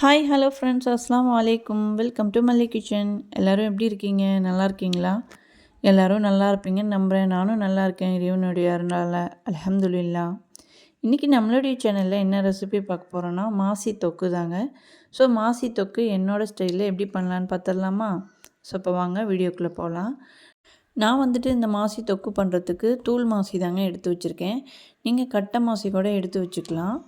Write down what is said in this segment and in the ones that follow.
Hi hello friends அஸ்லாம் வலைக்கும் welcome to மல்லி கிச்சன் எல்லோரும் எப்படி இருக்கீங்க? நல்லா இருக்கீங்களா? எல்லோரும் நல்லா இருப்பீங்கன்னு நம்புகிறேன் நானும் நல்லா இருக்கேன். இறைவனுடைய அருளால். அலமதுல்லா இன்றைக்கி நம்மளுடைய சேனலில் என்ன ரெசிபி பார்க்க போகிறோன்னா மாசி தொக்கு தாங்க. ஸோ மாசி தொக்கு என்னோடய ஸ்டைலில் எப்படி பண்ணலான்னு பார்த்துடலாமா? ஸோ இப்போ வாங்க வீடியோக்குள்ளே போகலாம் நான் வந்துட்டு இந்த மாசி தொக்கு பண்ணுறதுக்கு தூள் மாசி தாங்க எடுத்து வச்சுருக்கேன். நீங்கள் கட்டை மாசி கூட எடுத்து வச்சுக்கலாம்.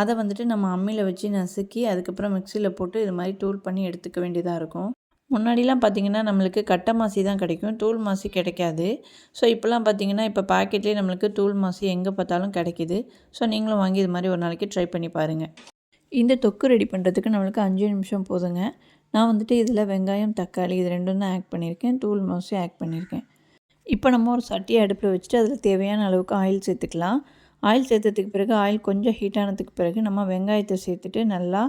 அதை வந்துட்டு நம்ம அம்மியில் வச்சு நசுக்கி அதுக்கப்புறம் மிக்சியில் போட்டு இது மாதிரி தூள் பண்ணி எடுத்துக்க வேண்டியதாக இருக்கும். முன்னாடிலாம் பார்த்திங்கன்னா நம்மளுக்கு கட்டை மாசி தான் கிடைக்கும். தூள் மாசி கிடைக்காது. ஸோ இப்போலாம் பார்த்திங்கன்னா இப்போ பாக்கெட்லேயே நம்மளுக்கு தூள் மாசி எங்கே பார்த்தாலும் கிடைக்கிது. ஸோ நீங்களும் வாங்கி இது மாதிரி ஒரு நாளைக்கு ட்ரை பண்ணி பாருங்கள் இந்த தொக்கு ரெடி பண்ணுறதுக்கு நம்மளுக்கு அஞ்சு நிமிஷம் போதுங்க. நான் வந்துட்டு இதில் வெங்காயம் தக்காளி இது ரெண்டும் தான் ஆட் பண்ணியிருக்கேன். தூள் மாசி ஆட் பண்ணியிருக்கேன். இப்போ நம்ம ஒரு சட்டியை அடுப்பில் வச்சுட்டு அதில் தேவையான அளவுக்கு ஆயில் சேர்த்துக்கலாம். ஆயில் சேர்த்ததுக்கு பிறகு ஆயில் கொஞ்சம் ஹீட் ஆனதுக்கு பிறகு நம்ம வெங்காயத்தை சேர்த்துட்டு நல்லா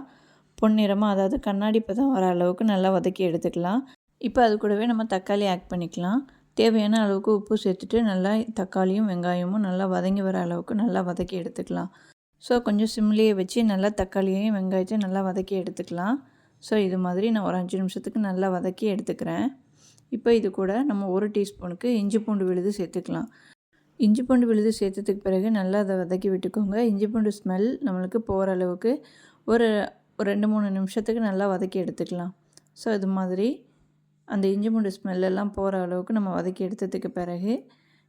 பொன்னிறமாக அதாவது கண்ணாடி பதம் வர அளவுக்கு நல்லா வதக்கி எடுத்துக்கலாம். இப்போ அது கூடவே நம்ம தக்காளி ஆட் பண்ணிக்கலாம். தேவையான அளவுக்கு உப்பு சேர்த்துட்டு நல்லா தக்காளியும் வெங்காயமும் நல்லா வதங்கி வர அளவுக்கு நல்லா வதக்கி எடுத்துக்கலாம். ஸோ கொஞ்சம் சிம்லேயே வச்சு நல்லா தக்காளியையும் வெங்காயத்தையும் நல்லா வதக்கி எடுத்துக்கலாம். ஸோ இது மாதிரி நான் ஒரு அஞ்சு நிமிஷத்துக்கு நல்லா வதக்கி எடுத்துக்கிறேன். இப்போ இது கூட நம்ம ஒரு டீஸ்பூனுக்கு இஞ்சி பூண்டு விழுது சேர்த்துக்கலாம். இஞ்சி பூண்டு விழுது சேர்த்ததுக்கு பிறகு நல்லா அதை வதக்கி விட்டுக்கோங்க. இஞ்சி பூண்டு ஸ்மெல் நம்மளுக்கு போகிற அளவுக்கு ஒரு ஒரு ரெண்டு மூணு நிமிஷத்துக்கு நல்லா வதக்கி எடுத்துக்கலாம். ஸோ இது மாதிரி அந்த இஞ்சி பூண்டு ஸ்மெல்லெல்லாம் போகிற அளவுக்கு நம்ம வதக்கி எடுத்ததுக்கு பிறகு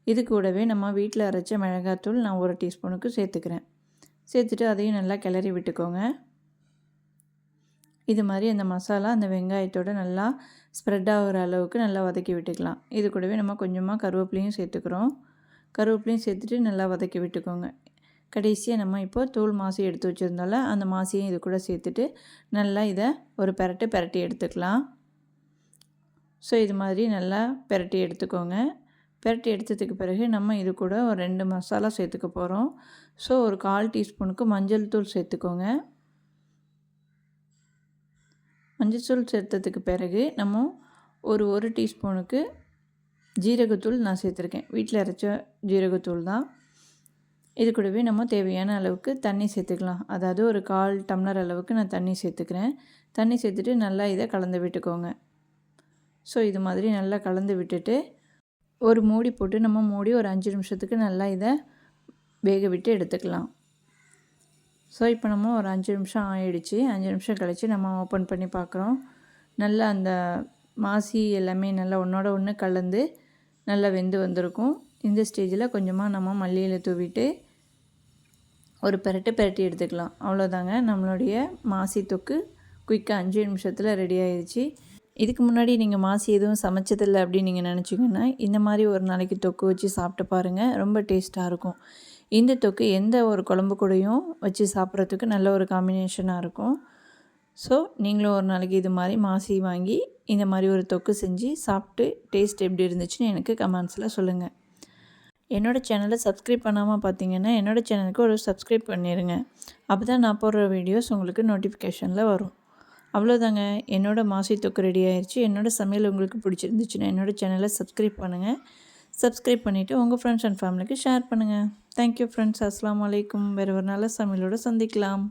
இது கூடவே நம்ம வீட்டில் அரைச்ச மிளகாத்தூள் நான் ஒரு டீஸ்பூனுக்கு சேர்த்துக்கிறேன். சேர்த்துட்டு அதையும் நல்லா கிளறி விட்டுக்கோங்க. இது மாதிரி அந்த மசாலா அந்த வெங்காயத்தோடு நல்லா ஸ்ப்ரெட் ஆகிற அளவுக்கு நல்லா வதக்கி விட்டுக்கலாம். இது கூடவே நம்ம கொஞ்சமாக கருவேப்பிலையும் சேர்த்துக்கிறோம். கருவேப்பிலையும் சேர்த்துட்டு நல்லா வதக்கி விட்டுக்கோங்க. கடைசியாக நம்ம இப்போ தூள் மாசி எடுத்து வச்சுருந்தால அந்த மாசியும் இது கூட சேர்த்துட்டு நல்லா இதை ஒரு பெரட்டு பெரட்டி எடுத்துக்கலாம். ஸோ இது மாதிரி நல்லா பெரட்டி எடுத்துக்கோங்க. பெரட்டி எடுத்ததுக்கு பிறகு நம்ம இது கூட ஒரு ரெண்டு மசாலா சேர்த்துக்க போகிறோம் ஸோ ஒரு கால் டீஸ்பூனுக்கு மஞ்சள் தூள் சேர்த்துக்கோங்க. மஞ்சள் தூள் சேர்த்ததுக்கு பிறகு நம்ம ஒரு ஒரு டீஸ்பூனுக்கு ஜீரகத்தூள் நான் சேர்த்துருக்கேன். வீட்டில் அரைச்ச ஜீரகத்தூள் தான். இது கூடவே நம்ம தேவையான அளவுக்கு தண்ணி சேர்த்துக்கலாம். அதாவது ஒரு கால் டம்ளர் அளவுக்கு நான் தண்ணி சேர்த்துக்கிறேன். தண்ணி சேர்த்துட்டு நல்லா இதை கலந்து விட்டுக்கோங்க. ஸோ இது மாதிரி நல்லா கலந்து விட்டுட்டு ஒரு மூடி போட்டு நம்ம மூடி ஒரு அஞ்சு நிமிஷத்துக்கு நல்லா இதை வேக விட்டு எடுத்துக்கலாம். ஸோ இப்போ நம்ம ஒரு அஞ்சு நிமிஷம் ஆயிடுச்சு. அஞ்சு நிமிஷம் கழித்து நம்ம ஓப்பன் பண்ணி பார்க்குறோம். நல்லா அந்த மாசி எல்லாமே நல்லா ஒன்றோட ஒன்று கலந்து நல்லா வெந்து வந்திருக்கும். இந்த ஸ்டேஜில் கொஞ்சமாக நம்ம மல்லியில் தூவிட்டு ஒரு பெரட்டு பெரட்டி எடுத்துக்கலாம். அவ்வளோதாங்க நம்மளுடைய மாசி தொக்கு குயிக்காக அஞ்சு நிமிஷத்தில் ரெடி ஆயிடுச்சு இதுக்கு முன்னாடி நீங்கள் மாசி எதுவும் சமைச்சதில்லை அப்படின்னு நீங்கள் நினச்சிங்கன்னா இந்த மாதிரி ஒரு நாளைக்கு தொக்கு வச்சு சாப்பிட்டு பாருங்கள் ரொம்ப டேஸ்ட்டாக இருக்கும். இந்த தொக்கு எந்த ஒரு குழம்பு கூடையும் வச்சு சாப்பிட்றதுக்கு நல்ல ஒரு காம்பினேஷனாக இருக்கும். ஸோ நீங்களும் ஒரு நாளைக்கு இது மாதிரி மாசி வாங்கி இந்த மாதிரி ஒரு தொக்கு செஞ்சு சாப்பிட்டு டேஸ்ட் எப்படி இருந்துச்சுன்னு எனக்கு கமெண்ட்ஸில் சொல்லுங்கள் என்னோடய சேனலை சப்ஸ்கிரைப் பண்ணாமல் பார்த்தீங்கன்னா என்னோடய சேனலுக்கு ஒரு சப்ஸ்கிரைப் பண்ணிடுங்க அப்போ தான் நான் போடுற வீடியோஸ் உங்களுக்கு நோட்டிஃபிகேஷனில் வரும். அவ்வளோதாங்க என்னோடய மாசி தொக்கு ரெடி ஆயிடுச்சு என்னோடய சமையல் உங்களுக்கு பிடிச்சிருந்துச்சுன்னா என்னோடய சேனலை சப்ஸ்கிரைப் பண்ணுங்கள் சப்ஸ்கிரைப் பண்ணிவிட்டு உங்கள் ஃப்ரெண்ட்ஸ் அண்ட் ஃபேமிலிக்கு ஷேர் பண்ணுங்கள் தேங்க்யூ ஃப்ரெண்ட்ஸ் அஸ்லாம் வலைக்கும் வேறு ஒரு நல்ல சமையலோடு சந்திக்கலாம்.